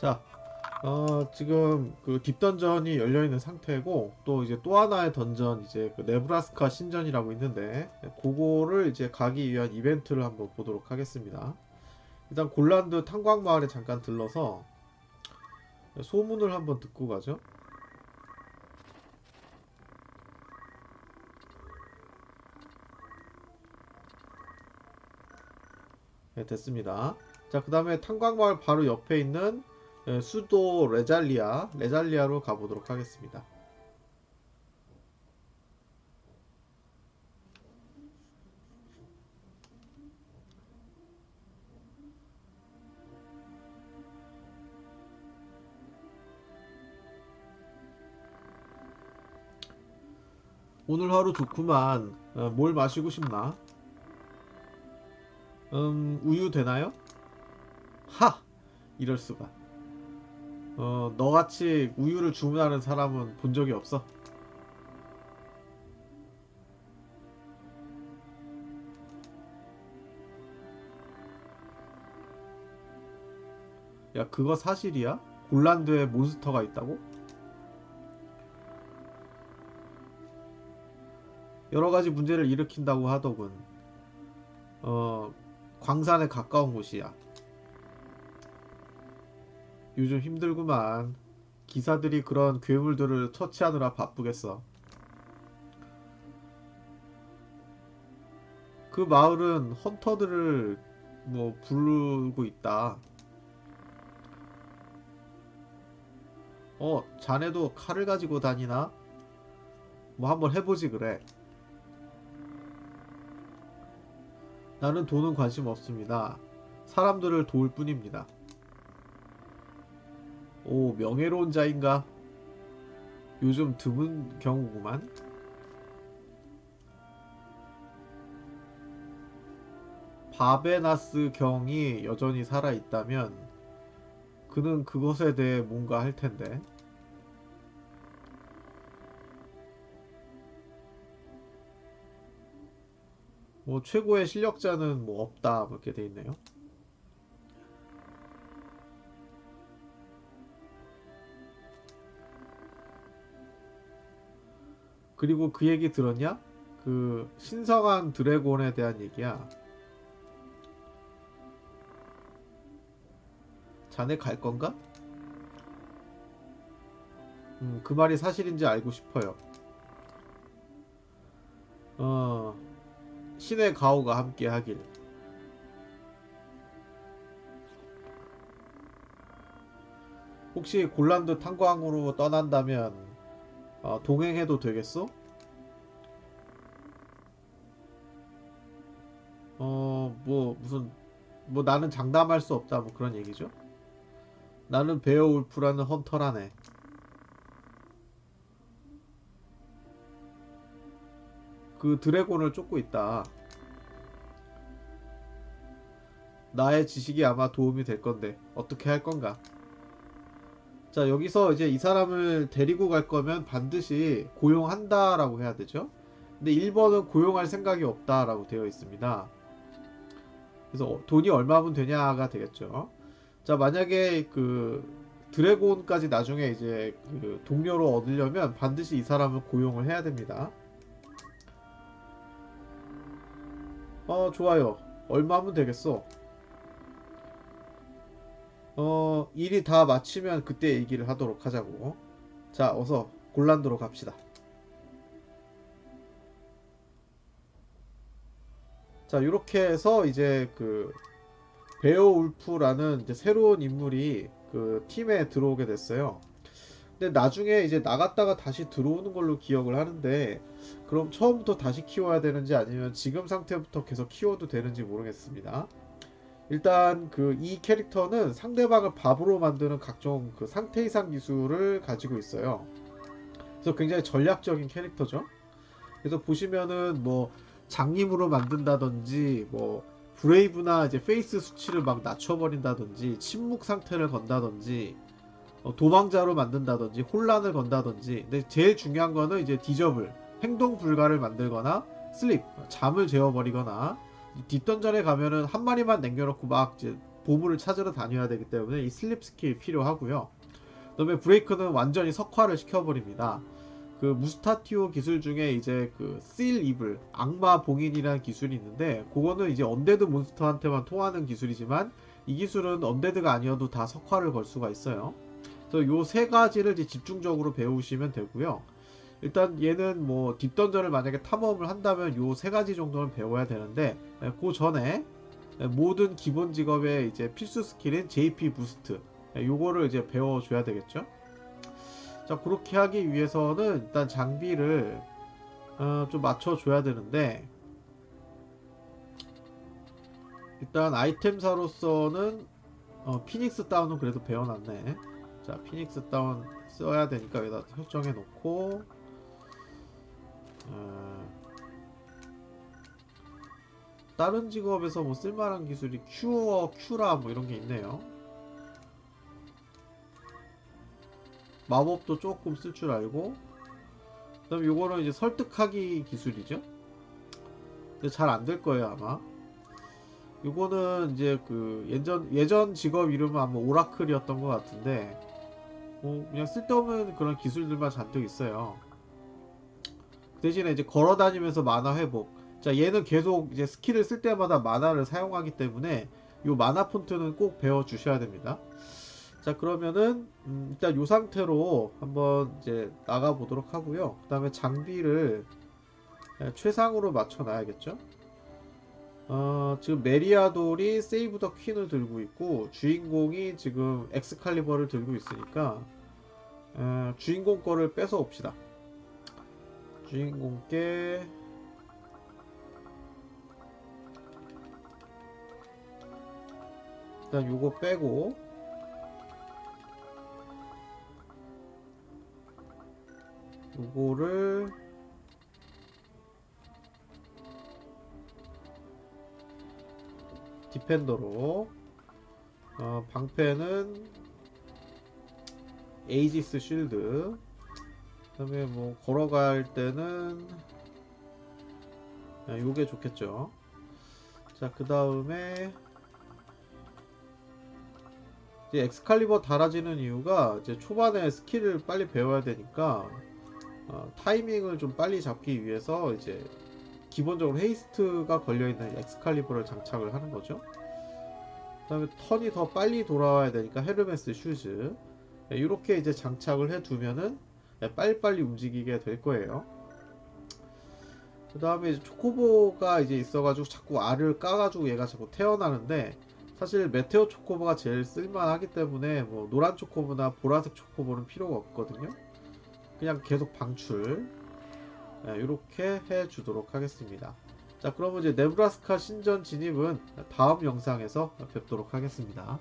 자, 어, 지금 그 딥던전이 열려 있는 상태고 또 이제 또 하나의 던전 이제 그 네브라스카 신전이라고 있는데 그거를 이제 가기 위한 이벤트를 한번 보도록 하겠습니다. 일단 골란드 탄광 마을에 잠깐 들러서 소문을 한번 듣고 가죠. 네, 됐습니다. 자, 그 다음에 탄광마을 바로 옆에 있는 예, 수도 레잘리아, 레잘리아로 가보도록 하겠습니다. 오늘 하루 좋구만. 어, 뭘 마시고 싶나? 음, 우유 되나요? 하! 이럴 수가. 어, 너같이 우유를 주문하는 사람은 본 적이 없어. 야, 그거 사실이야? 골란드에 몬스터가 있다고? 여러 가지 문제를 일으킨다고 하더군. 어, 광산에 가까운 곳이야. 요즘 힘들구만. 기사들이 그런 괴물들을 처치하느라 바쁘겠어. 그 마을은 헌터들을 뭐 부르고 있다. 어, 자네도 칼을 가지고 다니나? 뭐 한번 해보지 그래. 나는 돈은 관심 없습니다. 사람들을 도울 뿐입니다. 오, 명예로운 자인가? 요즘 드문 경우구만. 바베나스 경이 여전히 살아있다면 그는 그것에 대해 뭔가 할 텐데. 뭐 최고의 실력자는 뭐 없다 뭐 이렇게 돼 있네요. 그리고 그 얘기 들었냐? 그 신성한 드래곤에 대한 얘기야. 자네 갈 건가? 음, 그 말이 사실인지 알고 싶어요. 어, 신의 가오가 함께 하길. 혹시 골란드 탄광으로 떠난다면 어, 동행해도 되겠어? 어, 뭐 무슨 뭐 나는 장담할 수 없다 뭐 그런 얘기죠. 나는 베어울프라는 헌터라네. 그 드래곤을 쫓고 있다. 나의 지식이 아마 도움이 될 건데 어떻게 할 건가? 자 여기서 이제 이 사람을 데리고 갈 거면 반드시 고용한다 라고 해야 되죠. 근데 1번은 고용할 생각이 없다 라고 되어 있습니다. 그래서 돈이 얼마면 되냐가 되겠죠. 자 만약에 그 드래곤까지 나중에 이제 그 동료로 얻으려면 반드시 이 사람을 고용을 해야 됩니다. 어 좋아요. 얼마면 되겠어? 어 일이 다 마치면 그때 얘기를 하도록 하자고. 자 어서 골란드로 갑시다. 자 이렇게 해서 이제 그 베어울프라는 이제 새로운 인물이 그 팀에 들어오게 됐어요. 근데 나중에 이제 나갔다가 다시 들어오는 걸로 기억을 하는데 그럼 처음부터 다시 키워야 되는지 아니면 지금 상태부터 계속 키워도 되는지 모르겠습니다. 일단 그 이 캐릭터는 상대방을 밥으로 만드는 각종 그 상태 이상 기술을 가지고 있어요. 그래서 굉장히 전략적인 캐릭터죠. 그래서 보시면은 뭐 장님으로 만든다든지 뭐 브레이브나 이제 페이스 수치를 막 낮춰버린다든지 침묵 상태를 건다든지 어, 도망자로 만든다든지 혼란을 건다든지 근데 제일 중요한 거는 이제 디저블 행동 불가를 만들거나 슬립 잠을 재워버리거나 뒷던전에 가면은 한 마리만 남겨놓고 막 이제 보물을 찾으러 다녀야 되기 때문에 이 슬립 스킬 필요하고요. 그 다음에 브레이크는 완전히 석화를 시켜버립니다. 그 무스타티오 기술 중에 이제 그실 이블 악마 봉인이라는 기술이 있는데 그거는 이제 언데드 몬스터한테만 통하는 기술이지만 이 기술은 언데드가 아니어도 다 석화를 걸 수가 있어요. 그래서 요 세 가지를 이제 집중적으로 배우시면 되고요. 일단 얘는 뭐 딥던전을 만약에 탐험을 한다면 요 세 가지 정도는 배워야 되는데 에, 그 전에 에, 모든 기본 직업의 이제 필수 스킬인 JP 부스트 에, 요거를 이제 배워줘야 되겠죠. 자 그렇게 하기 위해서는 일단 장비를 어, 좀 맞춰줘야 되는데 일단 아이템사로서는 어, 피닉스 다운은 그래도 배워놨네 자 피닉스 다운 써야 되니까 여기다 설정해 놓고 어, 다른 직업에서 뭐 쓸만한 기술이 큐어 큐라 뭐 이런 게 있네요. 마법도 조금 쓸 줄 알고. 그 다음 요거는 이제 설득하기 기술이죠. 근데 잘 안 될 거예요 아마. 요거는 이제 그 예전 예전 직업 이름은 아마 오라클이었던 것 같은데 뭐 그냥 쓸데없는 그런 기술들만 잔뜩 있어요. 그 대신에 이제 걸어 다니면서 만화 회복. 자 얘는 계속 이제 스킬을 쓸 때마다 만화를 사용하기 때문에 요 만화 폰트는 꼭 배워 주셔야 됩니다. 자 그러면은 음, 일단 요 상태로 한번 이제 나가 보도록 하고요. 그 다음에 장비를 예, 최상으로 맞춰 놔야겠죠? 어, 지금 메리아돌이 세이브 더 퀸을 들고 있고 주인공이 지금 엑스칼리버를 들고 있으니까 어, 주인공 거를 뺏어 옵시다 주인공께 일단 요거 빼고 요거를 디펜더로 어, 방패는 에이지스 쉴드 그다음에 뭐 걸어갈 때는 아, 요게 좋겠죠 자 그 다음에 이제 엑스칼리버 달아지는 이유가 이제 초반에 스킬을 빨리 배워야 되니까 어, 타이밍을 좀 빨리 잡기 위해서 이제 기본적으로 헤이스트가 걸려있는 엑스칼리버를 장착을 하는 거죠. 그 다음에 턴이 더 빨리 돌아와야 되니까 헤르메스 슈즈 이렇게 이제 장착을 해두면은 네, 빨리빨리 움직이게 될 거예요. 그 다음에 초코보가 이제 있어가지고 자꾸 알을 까가지고 얘가 자꾸 태어나는데 사실 메테오 초코보가 제일 쓸만하기 때문에 뭐 노란 초코보나 보라색 초코보는 필요가 없거든요. 그냥 계속 방출 이렇게 해주도록 하겠습니다. 자 그러면 이제 네브라스카 신전 진입은 다음 영상에서 뵙도록 하겠습니다.